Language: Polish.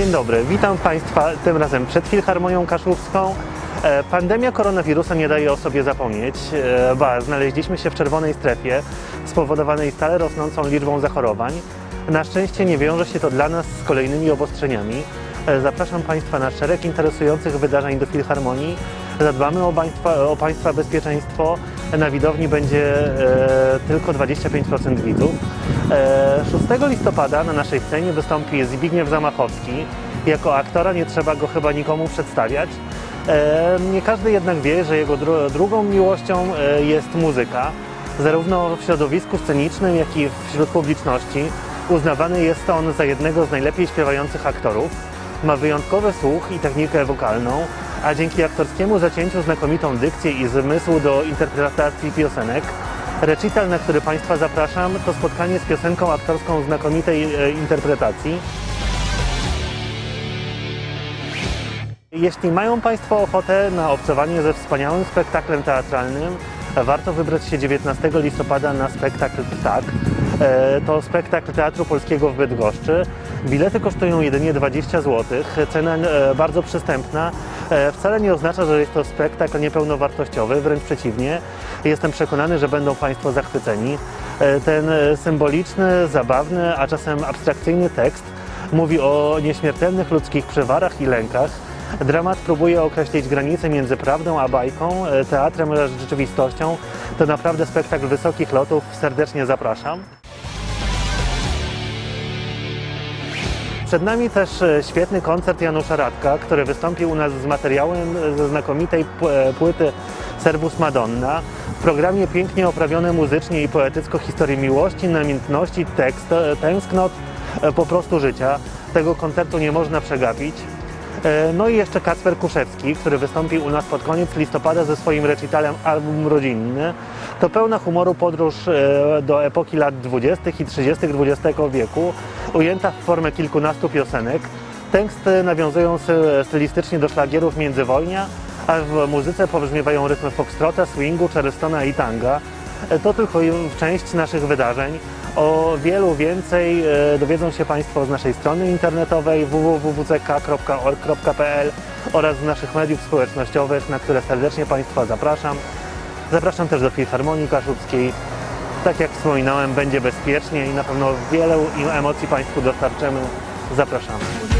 Dzień dobry, witam Państwa tym razem przed Filharmonią Kaszubską. E, Pandemia koronawirusa nie daje o sobie zapomnieć, e, ba, znaleźliśmy się w czerwonej strefie spowodowanej stale rosnącą liczbą zachorowań. Na szczęście nie wiąże się to dla nas z kolejnymi obostrzeniami. E, Zapraszam Państwa na szereg interesujących wydarzeń do Filharmonii. Zadbamy o Państwa, o państwa bezpieczeństwo. Na widowni będzie e, tylko 25% widzów. E, 6 listopada na naszej scenie wystąpi Zbigniew Zamachowski. Jako aktora nie trzeba go chyba nikomu przedstawiać. E, nie każdy jednak wie, że jego dru- drugą miłością e, jest muzyka. Zarówno w środowisku scenicznym, jak i wśród publiczności uznawany jest on za jednego z najlepiej śpiewających aktorów. Ma wyjątkowy słuch i technikę wokalną, a dzięki aktorskiemu zacięciu znakomitą dykcję i zmysł do interpretacji piosenek. Recital, na który Państwa zapraszam, to spotkanie z piosenką aktorską znakomitej e, interpretacji. Jeśli mają Państwo ochotę na obcowanie ze wspaniałym spektaklem teatralnym, warto wybrać się 19 listopada na spektakl Ptak. E, To spektakl Teatru Polskiego w Bydgoszczy. Bilety kosztują jedynie 20 zł. Cena e, bardzo przystępna. E, Wcale nie oznacza, że jest to spektakl niepełnowartościowy, wręcz przeciwnie. Jestem przekonany, że będą Państwo zachwyceni. Ten symboliczny, zabawny, a czasem abstrakcyjny tekst mówi o nieśmiertelnych ludzkich przewarach i lękach. Dramat próbuje określić granice między prawdą a bajką, teatrem a rzeczywistością. To naprawdę spektakl wysokich lotów. Serdecznie zapraszam. Przed nami też e, świetny koncert Janusza Radka, który wystąpił u nas z materiałem e, ze znakomitej e, płyty Servus Madonna. W programie pięknie oprawione muzycznie i poetycko historii miłości, namiętności, tekst, tęsknot, po prostu życia. Tego koncertu nie można przegapić. E, No i jeszcze Kacper Kuszewski, który wystąpił u nas pod koniec listopada ze swoim recitalem Album Rodzinny. To pełna humoru podróż e, do epoki lat 20. i 30. XX wieku, ujęta w formę kilkunastu piosenek. Teksty nawiązują stylistycznie do szlagierów międzywojnia, a w muzyce pobrzmiewają rytmy foxtrota, swingu, charlestona i tanga. E, To tylko część naszych wydarzeń. O wielu więcej e, dowiedzą się Państwo z naszej strony internetowej www.wck.org.pl oraz z naszych mediów społecznościowych, na które serdecznie Państwa zapraszam. Zapraszam też do Filharmonii Kaszubskiej. Tak jak wspominałem, będzie bezpiecznie i na pewno wiele emocji Państwu dostarczymy. Zapraszamy.